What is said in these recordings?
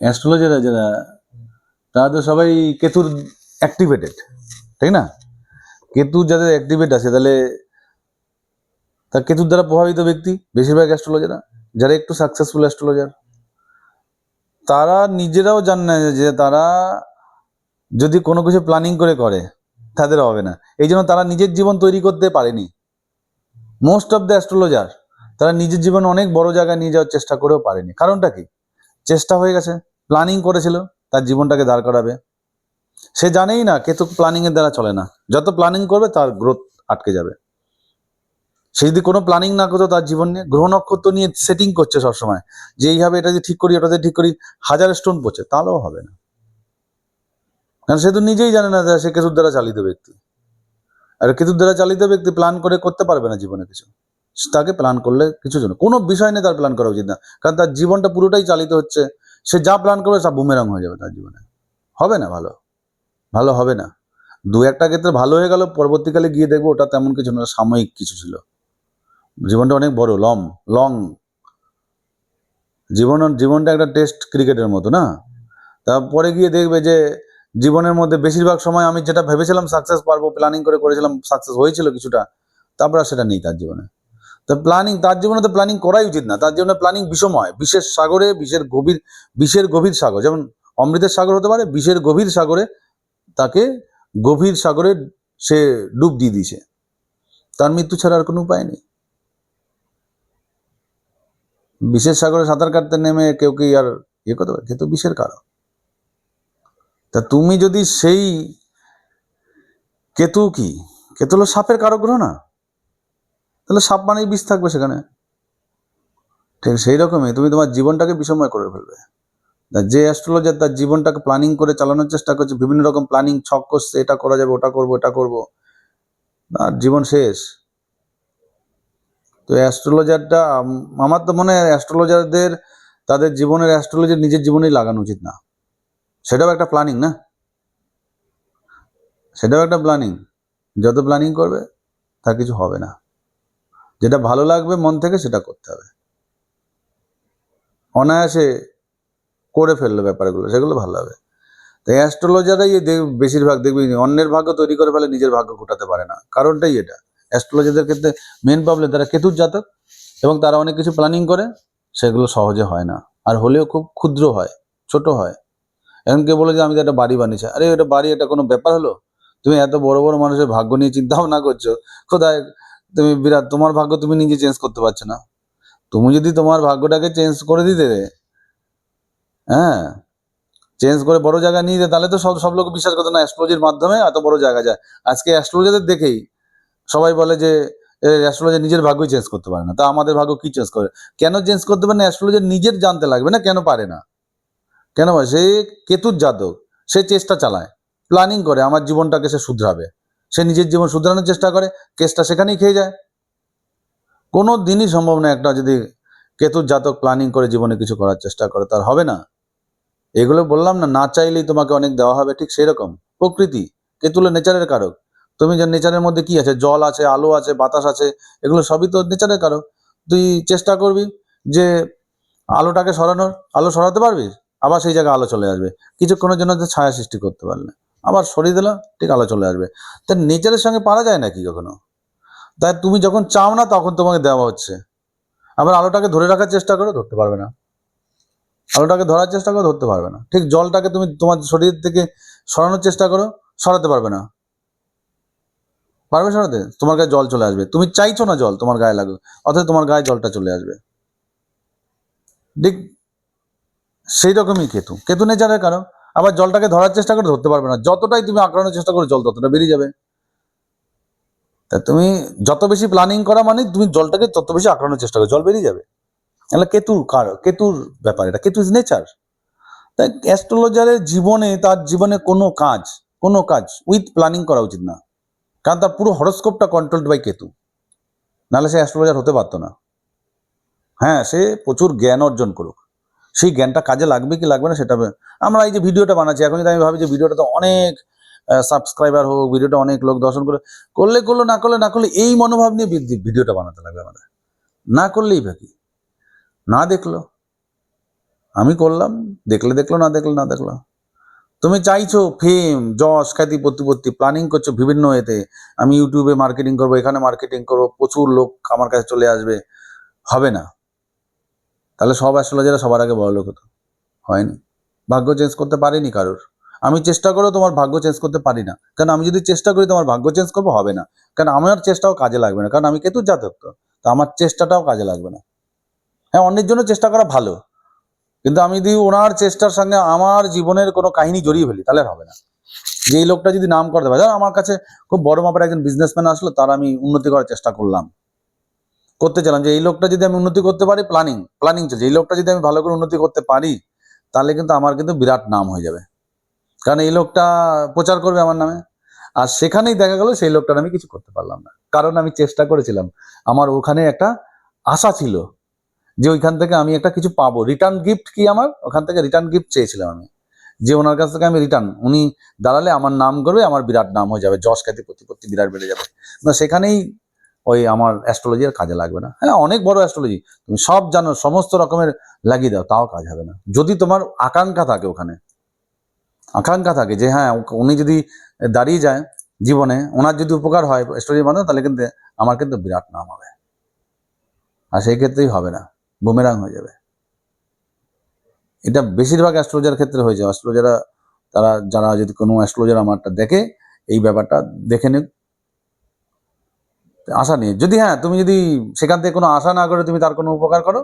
অ্যাস্ট্রোলজাররা যারা, তারা তো সবাই কেতুর অ্যাক্টিভেটেড তাই না? কেতু যাদের অ্যাক্টিভেট আছে, তাহলে তা কেতুর দ্বারা প্রভাবিত ব্যক্তি বেশিরভাগ অ্যাস্ট্রোলজাররা, যারা একটু সাকসেসফুল অ্যাস্ট্রোলজার তারা নিজেরাও জানে না যে তারা যদি কোনো কিছু প্ল্যানিং করে করে, তাদের হবে না। এই জন্য তারা নিজের জীবন তৈরি করতে পারেনি। মোস্ট অফ দ্য অ্যাস্ট্রোলজার তারা নিজের জীবন অনেক বড় জায়গায় নিয়ে যাওয়ার চেষ্টা করেও পারেনি। কারণটা কি? চেষ্টা হয়ে গেছে প্ল্যানিং করেছিল, তার জীবনটাকে দাঁড় করাবে। সে জানেই না, কেতু প্ল্যানিং এর দ্বারা চলে না। যত প্ল্যানিং করবে, তার গ্রোথ আটকে যাবে। সে যদি কোনো প্ল্যানিং না করতো তার জীবন নিয়ে, গ্রহ নক্ষত্র নিয়ে সেটিং করছে সবসময়, যে এইভাবে এটা যে ঠিক করি, ওটাতে ঠিক করি, হাজার স্টোন পড়ছে, তাহলেও হবে না। কারণ সে তো নিজেই জানে না সে কেতুর দ্বারা চালিত ব্যক্তি। আর কেতুর দ্বারা চালিত ব্যক্তি প্ল্যান করে করতে পারবে না জীবনে কিছু। তাকে প্ল্যান করলে কিছু জন্য। কোনো বিষয় নিয়ে তার প্ল্যান করা উচিত না। কারণ তার জীবনটা পুরোটাই চালিত হচ্ছে। সে যা প্ল্যান করবে সব বুমেরাং হয়ে যাবে তার জীবনে। হবে না ভালো? ভালো হবে না। দু একটা ক্ষেত্রে ভালো হয়ে গেল, পরবর্তীকালে গিয়ে দেখব ওটা তেমন কিছু না, সাময়িক কিছু ছিল। জীবনটা অনেক বড় লম লং জীবন, জীবনটা একটা টেস্ট ক্রিকেটের মতো, না? তারপরে গিয়ে দেখবে যে জীবনের মধ্যে বেশিরভাগ সময় আমি যেটা ভেবেছিলাম সাকসেস পারব প্ল্যানিং করে করেছিলাম সাকসেস হয়েছিল কিছুটা, তারপর সেটা নেই তার জীবনে। তো প্ল্যানিং তার জীবনে তো প্ল্যানিং করাই উচিত না। তার জীবনে প্ল্যানিং বিষময়। বিশেষ সাগরে বিশের গভীর, বিষের গভীর সাগর, যেমন অমৃতের সাগর হতে পারে, বিষের গভীর সাগরে তাকে গভীর সাগরে সে ডুব দিয়ে দিয়েছে। তার মৃত্যু ছাড়া আর কোনো উপায় নেই। বিষের সাগরে সাঁতার কাটতে নেমে কেউ কি আর ইয়ে করতে পারে? কিন্তু বিষের কারণ তা তুমি যদি সেই কেতু কি? কেতু হলো সাপের কারক গ্রহ না? তাহলে সাপ মানেই বিষ থাকবে সেখানে। ঠিক সেই রকমই তুমি তোমার জীবনটাকে বিষময় করে ফেলবে। যে অ্যাস্ট্রোলজার তার জীবনটাকে প্ল্যানিং করে চালানোর চেষ্টা করছে, বিভিন্ন রকম প্ল্যানিং ছক করছে, এটা করা যাবে, ওটা করব এটা করব আর জীবন শেষ। তো অ্যাস্ট্রোলজারটা আমার তো মনে হয় অ্যাস্ট্রোলজারদের তাদের জীবনের অ্যাস্ট্রোলজার নিজের জীবনেই লাগানো উচিত না। সেটাও একটা প্ল্যানিং না? সেটাও একটা প্ল্যানিং যত প্ল্যানিং করবে, তার কিছু হবে না। যেটা ভালো লাগবে মন থেকে সেটা করতে হবে। অনায়াসে করে ফেলল ব্যাপারগুলো, সেগুলো ভালো হবে। তাই অ্যাস্ট্রোলজারাই বেশিরভাগ দেখবি, অন্যের ভাগ্য তৈরি করে ফেলে, নিজের ভাগ্য ঘটাতে পারে না। কারণটাই এটা। অ্যাস্ট্রোলজারদের ক্ষেত্রে মেন প্রবলেম তারা কেতুর জাতক এবং তারা অনেক কিছু প্ল্যানিং করে, সেগুলো সহজে হয় না। আর হলেও খুব ক্ষুদ্র হয়, ছোট হয়। এখন কেউ বলে যে, আমি তো একটা বাড়ি বানিয়েছি। আরে এটা বাড়ি, এটা কোনো ব্যাপার হলো? তুমি এত বড় বড় মানুষের ভাগ্য নিয়ে চিন্তা ভাবনা করছ। কোথায় তুমি বিরাট, তোমার ভাগ্য তুমি নিজে চেঞ্জ করতে পারছ না। তুমি যদি তোমার ভাগ্যটাকে চেঞ্জ করে দিতে হ্যাঁ চেঞ্জ করে বড় জায়গা নিয়ে যেতে, তাহলে তো সব সব লোক বিশ্বাস করতো না অ্যাস্ট্রোলজির মাধ্যমে এত বড় জায়গা যায়। আজকে অ্যাস্ট্রোলজারদের দেখেই সবাই বলে যে অ্যাস্ট্রোলজার নিজের ভাগ্যই চেঞ্জ করতে পারে না। তা আমাদের ভাগ্য কি চেঞ্জ করে? কেন চেঞ্জ করতে পারে না? অ্যাস্ট্রোলজার নিজের জানতে লাগবে না, কেন পারে না? কেন? সে কেতুর জাতক সে চেষ্টা চালায় প্ল্যানিং করে, আমার জীবনটাকে সে শুধরাবে। সে নিজের জীবন শুধরানোর চেষ্টা করে, কেসটা সেখানেই খেয়ে যায়। কোনো দিনই সম্ভব না একটা যদি কেতুর জাতক প্ল্যানিং করে জীবনে কিছু করার চেষ্টা করে, তার হবে না। এগুলো বললাম না না চাইলেই তোমাকে অনেক দেওয়া হবে, ঠিক সেরকম। প্রকৃতি কেতুলো নেচারের কারক। তুমি যে নেচারের মধ্যে কি আছে? জল আছে, আলো আছে, বাতাস আছে, এগুলো সবই তো নেচারের কারক। তুই চেষ্টা করবি যে আলোটাকে সরানোর, আলো সরাতে পারবি? আবার সেই জায়গায় আলো চলে আসবে। কিছুক্ষণের জন্য ছায়া সৃষ্টি করতে পারলে। আবার সরিয়ে দিলাম ঠিক আলো চলে আসবে। তা নেচারের সঙ্গে পারা যায় নাকি কখনো? তাই তুমি যখন চাও না তখন তোমাকে দেওয়া হচ্ছে। আবার আলোটাকে ধরে রাখার চেষ্টা করো, ধরতে পারবে না। আলোটাকে ধরার চেষ্টা করো, ধরতে পারবে না। ঠিক জলটাকে তুমি তোমার শরীর থেকে সরানোর চেষ্টা করো, সরাতে পারবে না। পারবে সরাতে? তোমার গায়ে জল চলে আসবে। তুমি চাইছো না জল, তোমার গায়ে লাগবে অথচ তোমার গায়ে জলটা চলে আসবে। ঠিক সেই রকমই কেতু কেতু নেচারের কারণ আবার জলটাকে ধরার চেষ্টা করে ধরতে পারবে না। যতটাই তুমি আঁকড়ানোর চেষ্টা করো জল ততটা বেরিয়ে যাবে। তা তুমি যত বেশি প্ল্যানিং করা মানে তুমি জলটাকে তত বেশি আঁকড়ানোর চেষ্টা করো, জল বেরিয়ে যাবে। তাহলে কেতুর কার, কেতুর ব্যাপার এটা, কেতু ইজ নেচার তাই অ্যাস্ট্রোলজারের জীবনে, তার জীবনে কোনো কাজ কোনো কাজ উইথ প্ল্যানিং করা উচিত না। কারণ তার পুরো হরস্কোপটা কন্ট্রোলড বাই কেতু। নাহলে সে অ্যাস্ট্রোলজার হতে পারতো না। হ্যাঁ সে প্রচুর জ্ঞান অর্জন করুক। সেই জ্ঞানটা কাজে লাগবে কি লাগবে না সেটা আমরা এই যে ভিডিওটা বানাচ্ছি, এখন যদি আমি ভাবি যে ভিডিওটা তো অনেক সাবস্ক্রাইবার হোক, ভিডিওটা অনেক লোক দর্শন করে, করলে করল, না করলে না করলে এই মনোভাব নিয়ে ভিডিওটা বানাতে লাগবে আমাদের। না করলেই বাকি না দেখল, আমি করলাম, দেখলে দেখল, না দেখলে না দেখল। তুমি চাইছো ফেম যশ, খ্যাতি, প্রতিপত্তি প্ল্যানিং করছ বিভিন্ন এতে, আমি ইউটিউবে মার্কেটিং করব, এখানে মার্কেটিং করব, প্রচুর লোক আমার কাছে চলে আসবে, হবে না। তাহলে সব অ্যাস্ট্রোলজাররা সবার আগে বড় লোক হতো। হয়নি। ভাগ্য চেঞ্জ করতে পারিনি কারোর। আমি চেষ্টা করেও তোমার ভাগ্য চেঞ্জ করতে পারি না। কারণ আমি যদি চেষ্টা করি তোমার ভাগ্য চেঞ্জ করব, হবে না। কারণ আমার চেষ্টাও কাজে লাগবে না। কারণ আমি কেতুর জাতক তো। তো আমার চেষ্টাটাও কাজে লাগবে না। হ্যাঁ অন্যের জন্য চেষ্টা করা ভালো। কিন্তু আমি যদি ওনার চেষ্টার সঙ্গে আমার জীবনের কোনো কাহিনী জড়িয়ে ফেলি, তাহলে হবে না। যে এই লোকটা যদি নাম করতে পারে আমার কাছে খুব বড় মাপের একজন বিজনেসম্যান আসলো, তার আমি উন্নতি করার চেষ্টা করলাম। করতে চালাম যে এই লোকটা যদি আমি উন্নতি করতে পারি প্ল্যানিং প্ল্যানিং চলছে। এই লোকটা যদি আমি ভালো করে উন্নতি করতে পারি, তাহলে কিন্তু আমার কিন্তু বিরাট নাম হয়ে যাবে। কারণ এই লোকটা প্রচার করবে আমার নামে। আর সেখানেই দেখা গেল সেই লোকটার আমি কিছু করতে পারলাম না। কারণ আমি চেষ্টা করেছিলাম। আমার ওখানে একটা আশা ছিল যে ওইখান থেকে আমি একটা কিছু পাবো। রিটার্ন গিফট কি আমার? ওখান থেকে রিটার্ন গিফট চেয়েছিলাম আমি। যে ওনার কাছ থেকে আমি রিটার্ন উনি দাঁড়ালে আমার নাম করবে, আমার বিরাট নাম হয়ে যাবে। যশ খ্যাতি, প্রতিপত্তি বিরাট বেড়ে যাবে। না, সেখানেই ওই আমার অ্যাস্ট্রোলজি আর কাজে লাগবে না। হ্যাঁ অনেক বড় অ্যাস্ট্রোলজি তুমি সব জানো, সমস্ত রকমের লাগিয়ে দাও, তাও কাজ হবে না। যদি তোমার আকাঙ্ক্ষা থাকে ওখানে, আকাঙ্ক্ষা থাকে যে হ্যাঁ উনি যদি দাঁড়িয়ে যায় জীবনে, ওনার যদি উপকার হয় স্টোরির মাধ্যমে, তাহলে কিন্তু আমার কিন্তু বিরাট নাম হবে। আর সেই ক্ষেত্রেই হবে না বুমেরাং হয়ে যাবে। এটা বেশিরভাগ অ্যাস্ট্রোলজার ক্ষেত্রে হয়ে যায়। অ্যাস্ট্রোলজারা তারা, যারা যদি কোনো অ্যাস্ট্রোলজার আমারটা দেখে, এই ব্যাপারটা দেখে নিক। আশা নিয়ে যদি হ্যাঁ তুমি যদি সেখান থেকে কোনো আশা না করে, তুমি তার কোনো উপকার করো?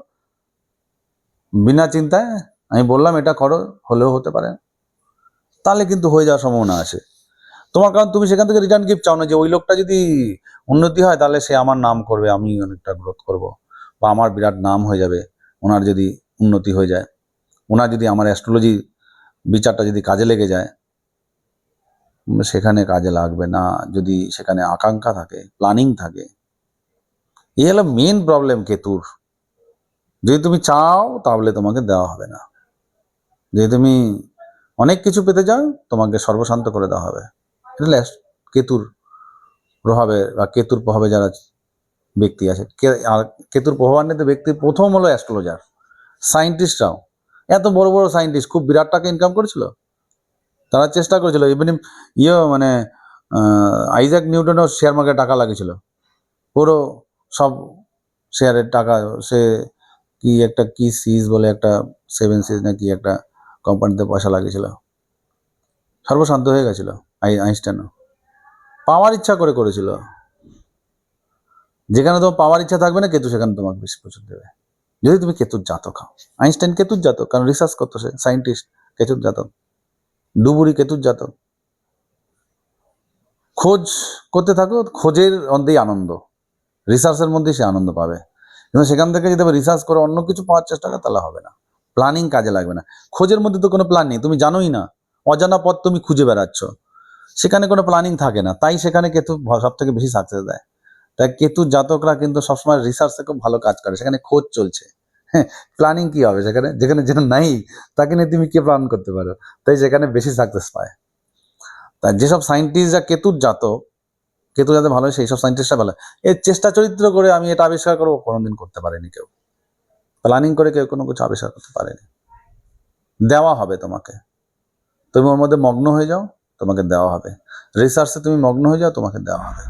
বিনা চিন্তায়, আমি বললাম, এটা করো, হলেও হতে পারে। তাহলে কিন্তু হয়ে যাওয়ার সম্ভাবনা আছে। তোমার কারণ তুমি সেখান থেকে রিটার্ন গিফট চাও না যে ওই লোকটা যদি উন্নতি হয়, তাহলে সে আমার নাম করবে, আমি অনেকটা গ্রোথ করব। বা আমার বিরাট নাম হয়ে যাবে, ওনার যদি উন্নতি হয়ে যায়। ওনার যদি আমার অ্যাস্ট্রোলজি বিচারটা যদি কাজে লেগে যায় সেখানে কাজে লাগবে না, যদি সেখানে আকাঙ্ক্ষা থাকে প্ল্যানিং থাকে। এই হলো মেন প্রবলেম কেতুর। যদি তুমি চাও, তাহলে তোমাকে দেওয়া হবে না। যদি তুমি অনেক কিছু পেতে চাও, তোমাকে সর্বশান্ত করে দেওয়া হবে। এটা কেতুর প্রভাবে বা কেতুর প্রভাবে যারা ব্যক্তি আছে আর কেতুর প্রভাবান্বিত ব্যক্তি প্রথম হলো অ্যাস্ট্রোলজার সায়েন্টিস্টরাও এত বড় বড় সায়েন্টিস্ট খুব বিরাট টাকা ইনকাম করেছিল? তারা চেষ্টা করেছিল ইভেন ইয়ে মানে আইজাক নিউটনও শেয়ার মার্কেটে টাকা লাগিয়েছিল। পুরো সব শেয়ারের টাকা, সে কি একটা কি সিজ বলে একটা সেভেন সিজ না কি একটা কোম্পানিতে পয়সা লাগিয়েছিল। সর্বশান্ত হয়ে গেছিল আই আইনস্টাইনও। পাওয়ার ইচ্ছা করে করেছিল। যেখানে তোমার পাওয়ার ইচ্ছা থাকবে না, কেতু সেখানে তোমাকে বেশি প্রচুর দেবে। যদি তুমি কেতুর জাতক হও। আইনস্টাইন কেতুর জাতক, কারণ রিসার্চ করতো সে সায়েন্টিস্ট কেতুর জাতক। ডুবুরি কেতুর জাতক। খোঁজ করতে থাকো, খোঁজের মধ্যেই আনন্দ। রিসার্চের মধ্যেই সে আনন্দ পাবে। কিন্তু সেখান থেকে যদি রিসার্চ করে অন্য কিছু পাওয়ার চেষ্টা করে, তাহলে হবে না। প্ল্যানিং কাজে লাগবে না। খোঁজের মধ্যে তো কোনো প্ল্যান নেই, তুমি জানোই না। অজানা পথ তুমি খুঁজে বেড়াচ্ছ। সেখানে কোনো প্ল্যানিং থাকে না। তাই সেখানে কেতু সব থেকে বেশি সাকসেস দেয়। তাই কেতু জাতকরা কিন্তু সবসময় রিসার্চে খুব ভালো কাজ করে। সেখানে খোঁজ চলছে। প্ল্যানিং কি হবে? সেখানে যেখানে যেটা নাই, তাকে নিয়ে তুমি কে প্ল্যান করতে পারো? তাই সেখানে বেশি সাকসেস পায়। তা যেসব সায়েন্টিস্টরা কেতুর জাত, কেতু যাতে ভালো হয় সেই সব সায়েন্টিস্টরা ভালো এর চেষ্টা চরিত্র করে আমি এটা আবিষ্কার করব, কোনোদিন করতে পারেনি কেউ। প্ল্যানিং করে কেউ কোনো কিছু আবিষ্কার করতে পারেনি। দেওয়া হবে তোমাকে। তুমি ওর মধ্যে মগ্ন হয়ে যাও, তোমাকে দেওয়া হবে। রিসার্চে তুমি মগ্ন হয়ে যাও, তোমাকে দেওয়া হবে।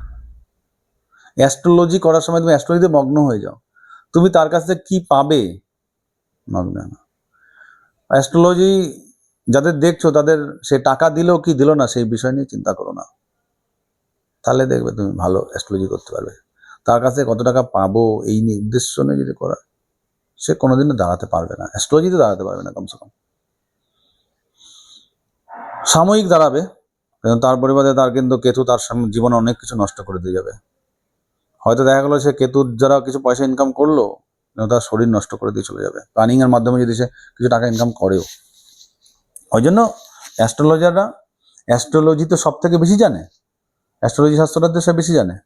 অ্যাস্ট্রোলজি করার সময় তুমি অ্যাস্ট্রোলজিতে মগ্ন হয়ে যাও। তুমি তার কাছ থেকে কি পাবে? মগ্ন না। অ্যাস্ট্রোলজি যাদের দেখছ, তাদের সে টাকা দিলো কি দিলো না, সেই বিষয় নিয়ে চিন্তা করো না। তাহলে দেখবে তুমি ভালো অ্যাস্ট্রোলজি করতে পারবে। তার কাছে কত টাকা পাবো, এই নিয়ে উদ্দেশ্য নিয়ে যদি করা সে কোনোদিনও দাঁড়াতে পারবে না। অ্যাস্ট্রোলজিতে দাঁড়াতে পারবে না কমসে কম। সাময়িক দাঁড়াবে তার পরিবারে তার কিন্তু কেতু তার জীবনে অনেক কিছু নষ্ট করে দিয়ে যাবে। হয়তো দেখা গেলো সে কেতুর যারা কিছু পয়সা ইনকাম করল তার শরীর নষ্ট করে দিয়ে চলে যাবে। প্ল্যানিং এর মাধ্যমে যদি সে কিছু টাকা ইনকাম করেও। ওই জন্য অ্যাস্ট্রোলজাররা অ্যাস্ট্রোলজি তো সব থেকে বেশি জানে। অ্যাস্ট্রোলজি শাস্ত্রটা তো সে বেশি জানে।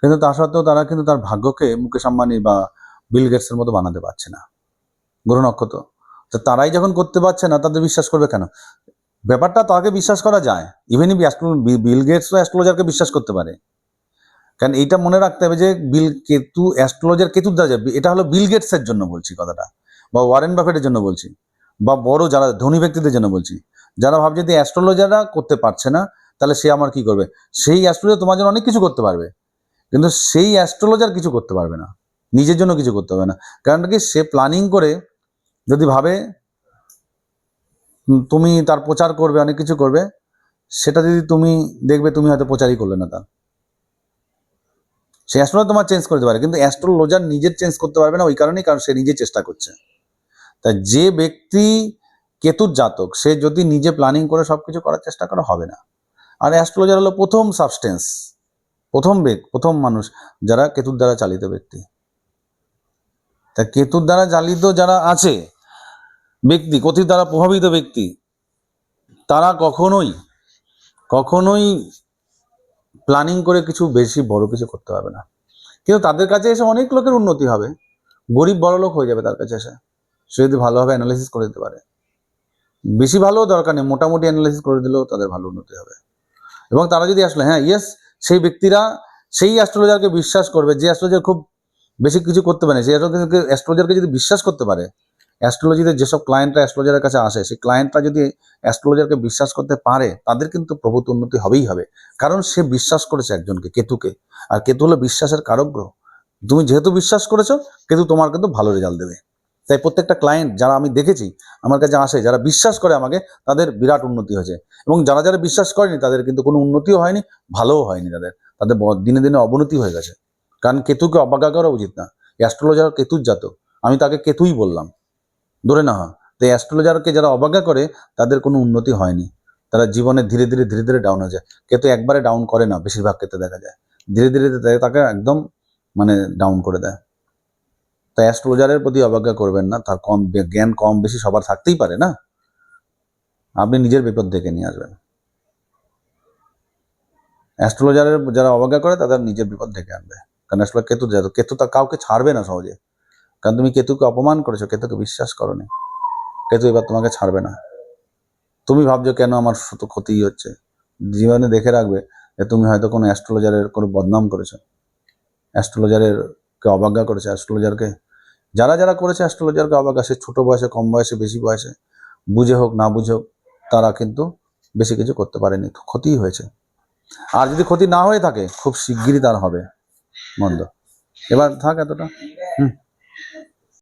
কিন্তু তা সত্ত্বেও তারা কিন্তু তার ভাগ্যকে মুকেশ আম্বানি বা বিল গেটসের মতো বানাতে পারছে না। গ্রহ নক্ষত্র। তো তারাই যখন করতে পারছে না, তাদের বিশ্বাস করবে কেন? ব্যাপারটা তাকে বিশ্বাস করা যায়। ইভেন বিল গেটসও অ্যাস্ট্রোলজারকে বিশ্বাস করতে পারে। কারণ এইটা মনে রাখতে হবে যে বিল কেতু, অ্যাস্ট্রোলজার কেতুর দ্বারা এটা হলো বিল গেটসের জন্য বলছি কথাটা, বা ওয়ারেন বাফেটের জন্য বলছি, বা বড় যারা ধনী ব্যক্তিদের জন্য বলছি, যারা ভাবছে যে অ্যাস্ট্রোলজাররা করতে পারছে না, তাহলে সে আমার কি করবে? সেই অ্যাস্ট্রোলজার তোমার জন্য অনেক কিছু করতে পারবে, কিন্তু সেই অ্যাস্ট্রোলজার কিছু করতে পারবে না, নিজের জন্য কিছু করতে হবে না কারণ কি? সে প্ল্যানিং করে যদি ভাবে তুমি তার প্রচার করবে, অনেক কিছু করবে, সেটা যদি তুমি দেখবে, তুমি হয়তো প্রচারই করলে না তার। সে অ্যাস্ট্রোলজার তোমার চেঞ্জ করতে পারে, কিন্তু অ্যাস্ট্রোলজার নিজের চেঞ্জ করতে পারবে না ওই কারণেই কারণ সে নিজে চেষ্টা করছে। তা যে ব্যক্তি কেতুর জাতক, সে যদি নিজে প্ল্যানিং করে সব কিছু করার চেষ্টা করা, হবে না। আর অ্যাস্ট্রোলজার হলো প্রথম সাবস্টেন্স প্রথম বেগ, প্রথম মানুষ যারা কেতুর দ্বারা চালিত ব্যক্তি। তা কেতুর দ্বারা চালিত যারা আছে, ব্যক্তি, কথিত দ্বারা প্রভাবিত ব্যক্তি, তারা কখনোই কখনোই প্ল্যানিং করে কিছু বেশি বড় কিছু করতে পারবে না। কিন্তু তাদের কাছে এসে অনেক লোকের উন্নতি হবে। গরিব বড় লোক হয়ে যাবে তার কাছে এসে। সে যদি ভালোভাবে অ্যানালাইসিস করে দিতে পারে। বেশি ভালো দরকার নেই, মোটামুটি অ্যানালাইসিস করে দিলেও তাদের ভালো উন্নতি হবে। এবং তারা যদি আসলে হ্যাঁ ইয়েস সেই ব্যক্তিরা, সেই অ্যাস্ট্রোলজারকে বিশ্বাস করবে, যে অ্যাস্ট্রোলজার খুব বেশি কিছু করতে পারে, সেই অ্যাস্ট্রোলজারকে যদি বিশ্বাস করতে পারে অ্যাস্ট্রোলজিতে যেসব ক্লায়েন্টরা অ্যাস্ট্রোলজারের কাছে আসে, সেই ক্লায়েন্টরা যদি অ্যাস্ট্রোলজারকে বিশ্বাস করতে পারে, তাদের কিন্তু প্রভূত উন্নতি হবেই হবে। কারণ সে বিশ্বাস করেছে একজনকে, কেতুকে। আর কেতু হলো বিশ্বাসের কারক গ্রহ তুমি যেহেতু বিশ্বাস করেছ, কেতু তোমার কিন্তু ভালো রেজাল্ট দেবে। তাই প্রত্যেকটা ক্লায়েন্ট যারা আমি দেখেছি, আমার কাছে আসে, যারা বিশ্বাস করে আমাকে, তাদের বিরাট উন্নতি হয়েছে। এবং যারা যারা বিশ্বাস করেনি, তাদের কিন্তু কোনো উন্নতিও হয়নি, ভালোও হয়নি তাদের। তাদের দিনে দিনে অবনতি হয়ে গেছে। কারণ কেতুকে অবজ্ঞা করা উচিত না। অ্যাস্ট্রোলজার কেতুর জাতক। আমি তাকে কেতুই বললাম। ধরে না হয়। তো অ্যাস্ট্রোলজারকে যারা অবজ্ঞা করে, তাদের কোনো উন্নতি হয়নি। তারা জীবনে ধীরে ধীরে ধীরে ধীরে ডাউন হয়ে যায়। কেতু একবারে ডাউন করে না, বেশিরভাগ ক্ষেত্রে দেখা যায়। ধীরে ধীরে তাকে একদম মানে ডাউন করে দেয়। তাই অ্যাস্ট্রোলজারের প্রতি অবজ্ঞা করবেন না। তার কম জ্ঞান কম বেশি সবার থাকতেই পারে না? আপনি নিজের বিপদ ডেকে নিয়ে আসবেন। অ্যাস্ট্রোলজারের যারা অবজ্ঞা করে, তাদের নিজের বিপদ ডেকে আনবে। কারণ আসলে কেতু কেতু তা কাউকে ছাড়বে না সহজে। কারণ তুমি কেতুকে অপমান করেছ, কেতুকে বিশ্বাস করনি। কেতু এবার তোমাকে ছাড়বে না। তুমি ভাবছ কেন আমার শত ক্ষতিই হচ্ছে? জীবনে দেখে রাখবে যে তুমি হয়তো কোনো অ্যাস্ট্রোলজারের কোনো বদনাম করেছ। অ্যাস্ট্রোলজারের কে অবজ্ঞা করেছে, অ্যাস্ট্রোলজারকে। যারা যারা করেছে অ্যাস্ট্রোলজারকে অবজ্ঞা, সে ছোটো বয়সে, কম বয়সে, বেশি বয়সে, বুঝে হোক, না বুঝে হোক, তারা কিন্তু বেশি কিছু করতে পারেনি ক্ষতিই হয়েছে। আর যদি ক্ষতি না হয়ে থাকে, খুব শিগগিরই তার হবে। মন্দ। এবার থাক এতটা। হুম।